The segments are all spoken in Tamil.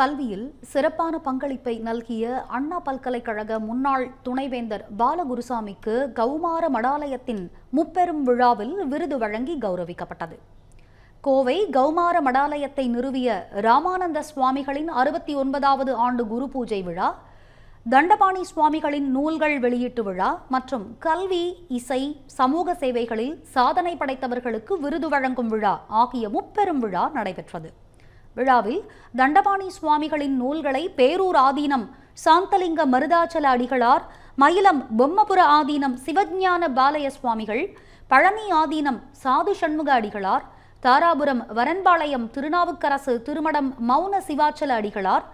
கல்வியில் சிறப்பான பங்களிப்பை நல்கிய அண்ணா பல்கலைக்கழக முன்னாள் துணைவேந்தர் பாலகுருசாமிக்கு கௌமார மடாலயத்தின் முப்பெரும் விழாவில் விருது வழங்கி கௌரவிக்கப்பட்டது. கோவை கௌமார மடாலயத்தை நிறுவிய ராமானந்த சுவாமிகளின் அறுபத்தி ஒன்பதாவது ஆண்டு குரு பூஜை விழா தண்டபாணி சுவாமிகளின் நூல்கள் வெளியீட்டு விழா மற்றும் கல்வி இசை சமூக சேவைகளில் சாதனை படைத்தவர்களுக்கு விருது வழங்கும் விழா ஆகிய முப்பெரும் விழா நடைபெற்றது. விழாவில் தண்டபாணி சுவாமிகளின் நூல்களை பேரூர் ஆதீனம் சாந்தலிங்க மருதாச்சல அடிகளார் மயிலம் பொம்மபுர ஆதீனம் சிவஞான பாலய சுவாமிகள் பழனி ஆதீனம் சாது சண்முக அடிகளார் தாராபுரம் வரன்பாளையம் திருநாவுக்கரசு திருமடம் மௌன சிவாச்சல அடிகளார்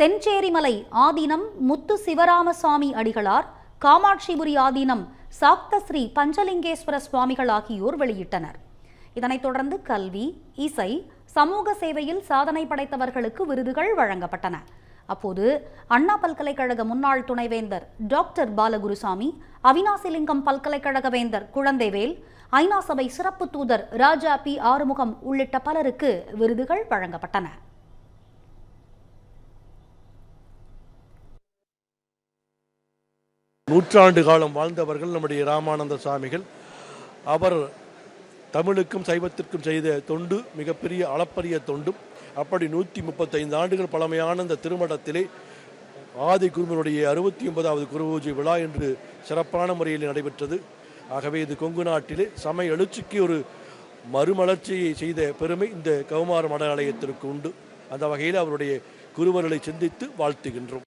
தென்சேரிமலை ஆதீனம் முத்து சிவராமசாமி அடிகளார் காமாட்சிபுரி ஆதீனம் சாக்தஸ்ரீ பஞ்சலிங்கேஸ்வர சுவாமிகள் ஆகியோர் வெளியிட்டனர். இதனைத் தொடர்ந்து கல்வி இசை சமூக சேவையில் சாதனை படைத்தவர்களுக்கு விருதுகள் வழங்கப்பட்டன. அப்போது அண்ணா பல்கலைக்கழக முன்னாள் துணைவேந்தர் டாக்டர் பாலகுருசாமி அவினாசிலிங்கம் பல்கலைக்கழக வேந்தர் குழந்தைவேல் ஐநா சபை சிறப்பு தூதர் ராஜா பி. ஆறுமுகம் உள்ளிட்ட பலருக்கு விருதுகள் வழங்கப்பட்டன. நூற்றாண்டு காலம் வாழ்ந்தவர்கள் நம்முடைய ராமானந்த சாமிகள். அவர் தமிழுக்கும் சைவத்திற்கும் செய்த தொண்டு மிகப்பெரிய அளப்பரிய தொண்டும். அப்படி நூற்றி முப்பத்தைந்து ஆண்டுகள் பழமையான இந்த திருமணத்திலே ஆதி குருவினுடைய அறுபத்தி ஒன்பதாவது குருபூஜை விழா என்று சிறப்பான முறையில் நடைபெற்றது. ஆகவே இது கொங்கு நாட்டிலே சமய எழுச்சிக்கு ஒரு மறுமலர்ச்சியை செய்த பெருமை இந்த கவுமார மட ஆலயத்திற்கு உண்டு. அந்த வகையில் அவருடைய குருவர்களை சிந்தித்து வாழ்த்துகின்றோம்.